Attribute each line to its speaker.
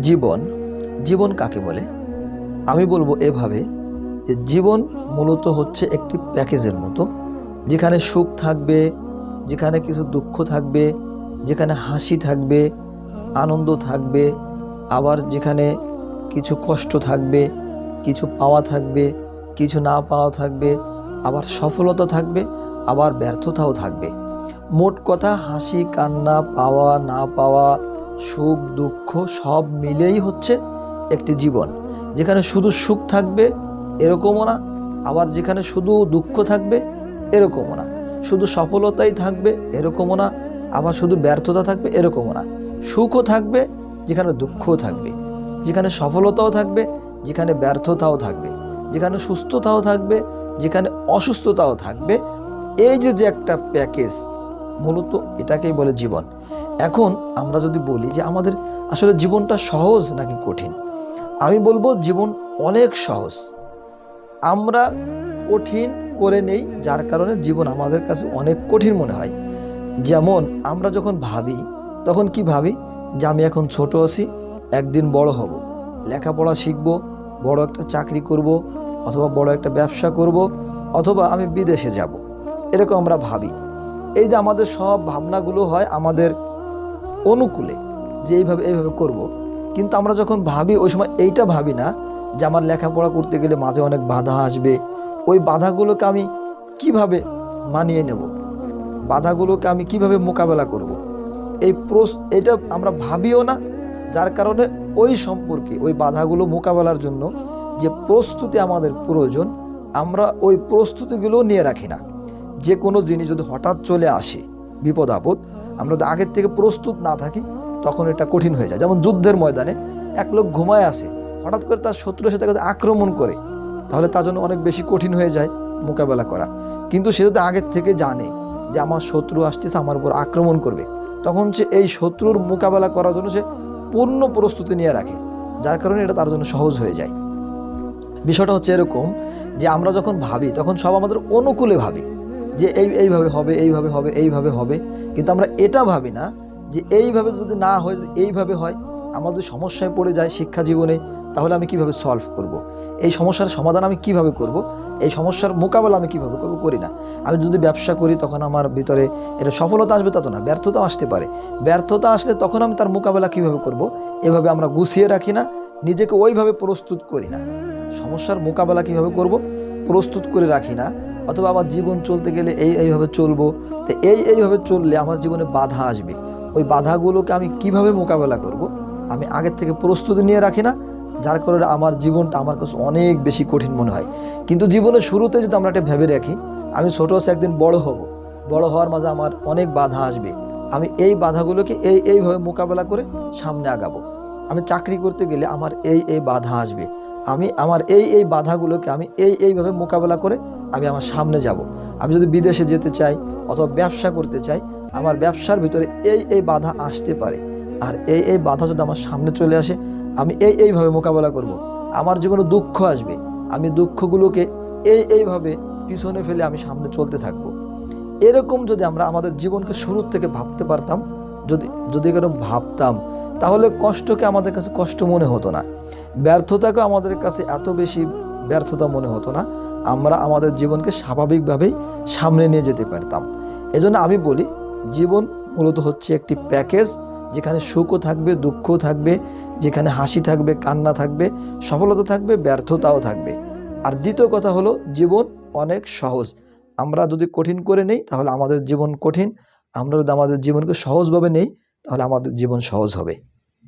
Speaker 1: জীবন জীবন কাকে বলে? আমি বলব এভাবে যে জীবন মূলত হচ্ছে একটি প্যাকেজের মতো, যেখানে সুখ থাকবে, যেখানে কিছু দুঃখ থাকবে, যেখানে হাসি থাকবে, আনন্দ থাকবে, আবার যেখানে কিছু কষ্ট থাকবে, কিছু পাওয়া থাকবে, কিছু না পাওয়া থাকবে, আবার সফলতা থাকবে, আবার ব্যর্থতাও থাকবে। মোট কথা হাসি, কান্না, পাওয়া, না পাওয়া সুখ, দুঃখ সব মিলেই হচ্ছে একটি জীবন। যেখানে শুধু সুখ থাকবে এরকমও না, আবার যেখানে শুধু দুঃখ থাকবে এরকমও না। শুধু সফলতাই থাকবে এরকমও না, আবার শুধু ব্যর্থতা থাকবে এরকমও না। সুখও থাকবে, যেখানে দুঃখও থাকবে। যেখানে সফলতাও থাকবে, যেখানে ব্যর্থতাও থাকবে। যেখানে সুস্থতাও থাকবে, যেখানে অসুস্থতাও থাকবে। এই যে যে একটা প্যাকেজ মূলত এটাকেই বলে জীবন। এখন আমরা যদি বলি যে আমাদের আসলে জীবনটা সহজ নাকি কঠিন? আমি বলব জীবন অনেক সহজ। আমরা কঠিন করে নেই, যার কারণে জীবন আমাদের কাছে অনেক কঠিন মনে হয়। যেমন আমরা যখন ভাবি, তখন কি ভাবি? যে আমি এখন ছোট আছি, একদিন বড় হব। লেখাপড়া শিখব, বড় একটা চাকরি করব, অথবা বড় একটা ব্যবসা করব, অথবা আমি বিদেশে যাব। এরকম আমরা ভাবি। এই যে আমাদের সব ভাবনাগুলো হয় আমাদের অনুকূলে, যে এইভাবে এইভাবে করব। কিন্তু আমরা যখন ভাবি, ওই সময় এইটা ভাবি না যে আমার লেখাপড়া করতে গেলে মাঝে অনেক বাধা আসবে ওই বাধাগুলোকে আমি কীভাবে মানিয়ে নেব বাধাগুলোকে আমি কীভাবে মোকাবেলা করব। এই প্রস, এটা আমরা ভাবিও না, যার কারণে ওই সম্পর্কে, ওই বাধাগুলো মোকাবেলার জন্য যে প্রস্তুতি আমাদের প্রয়োজন, আমরা ওই প্রস্তুতিগুলো নিয়ে রাখি না যে কোনো জিনিস যদি হঠাৎ চলে আসে, বিপদ, আপদ, আমরা যদি আগের থেকে প্রস্তুত না থাকি, তখন এটা কঠিন হয়ে যায়। যেমন যুদ্ধের ময়দানে এক লোক ঘুমায় আসে, হঠাৎ করে তার শত্রু এসে তাকে আক্রমণ করে, তাহলে তার জন্য অনেক বেশি কঠিন হয়ে যায় মোকাবেলা করা। কিন্তু সে যদি আগের থেকে জানে যে আমার শত্রু আসতেছে, আমার উপর আক্রমণ করবে, তখন সে এই শত্রুর মোকাবেলা করার জন্য সে পূর্ণ প্রস্তুতি নিয়ে রাখে, যার কারণে এটা তার জন্য সহজ হয়ে যায়। বিষয়টা হচ্ছে এরকম যে আমরা যখন ভাবি, তখন সব আমাদের অনুকূলে ভাবি। যে এই, এইভাবে হবে এইভাবে হবে এইভাবে হবে কিন্তু আমরা এটা ভাবি না যে এইভাবে যদি না হয় এইভাবে হয়, আমাদের সমস্যায় পড়ে যায় শিক্ষা জীবনে, তাহলে আমি কীভাবে সলভ করব। এই সমস্যার সমাধান আমি কীভাবে করব। এই সমস্যার মোকাবেলা আমি কীভাবে করব করি না আমি যদি ব্যবসা করি, তখন আমার ভিতরে এটা সফলতা আসবে তা তো না, ব্যর্থতা আসতে পারে ব্যর্থতা আসলে তখন আমি তার মোকাবেলা কীভাবে করব। এভাবে আমরা গুছিয়ে রাখি না, নিজেকে ওইভাবে প্রস্তুত করি না সমস্যার মোকাবেলা কীভাবে করব প্রস্তুত করে রাখি না, অথবা আমার জীবন চলতে গেলে এই এইভাবে চলবো। তো এই এইভাবে চললে আমার জীবনে বাধা আসবে। ওই বাধাগুলোকে আমি কীভাবে মোকাবেলা করব, আমি আগের থেকে প্রস্তুতি নিয়ে রাখি না, যার কারণে আমার জীবনটা আমার কাছে অনেক বেশি কঠিন মনে হয়। কিন্তু জীবনের শুরুতে যদি আমরা একটা ভেবে রাখি আমি ছোটো আছে একদিন বড় হব। বড় হওয়ার মাঝে আমার অনেক বাধা আসবে। আমি এই বাধাগুলোকে এই এইভাবে মোকাবেলা করে সামনে আগাবো। আমি চাকরি করতে গেলে আমার এই এই বাধা আসবে। আমি আমার এই এই বাধাগুলোকে আমি এই, এইভাবে মোকাবেলা করে আমি আমার সামনে যাব আমি যদি বিদেশে যেতে চাই অথবা ব্যবসা করতে চাই, আমার ব্যবসার ভিতরে এই এই বাধা আসতে পারে আর এই এই বাধা যদি আমার সামনে চলে আসে, আমি এই, এইভাবে মোকাবেলা করব। আমার জীবনে দুঃখ আসবে আমি দুঃখগুলোকে এই, এইভাবে পিছনে ফেলে আমি সামনে চলতে থাকব। এরকম যদি আমরা আমাদের জীবনকে শুরুর থেকে ভাবতে পারতাম, যদি যদি এরকম ভাবতাম তাহলে কষ্টকে আমাদের কাছে কষ্ট মনে হতো না। ব্যর্থতাকে আমাদের কাছে এত বেশি ব্যর্থতা মনে হতো না, আমরা আমাদের জীবনকে স্বাভাবিকভাবেই সামনে নিয়ে যেতে পারতাম। এজন্য আমি বলি, জীবন মূলত হচ্ছে একটি প্যাকেজ, যেখানে সুখও থাকবে, দুঃখও থাকবে, যেখানে হাসি থাকবে, কান্না থাকবে, সফলতা থাকবে, ব্যর্থতাও থাকবে। আর দ্বিতীয় কথা হলো, জীবন অনেক সহজ। আমরা যদি কঠিন করে নেই, তাহলে আমাদের জীবন কঠিন। আমরা যদি আমাদের জীবনকে সহজভাবে নেই, তাহলে আমাদের জীবন সহজ হবে।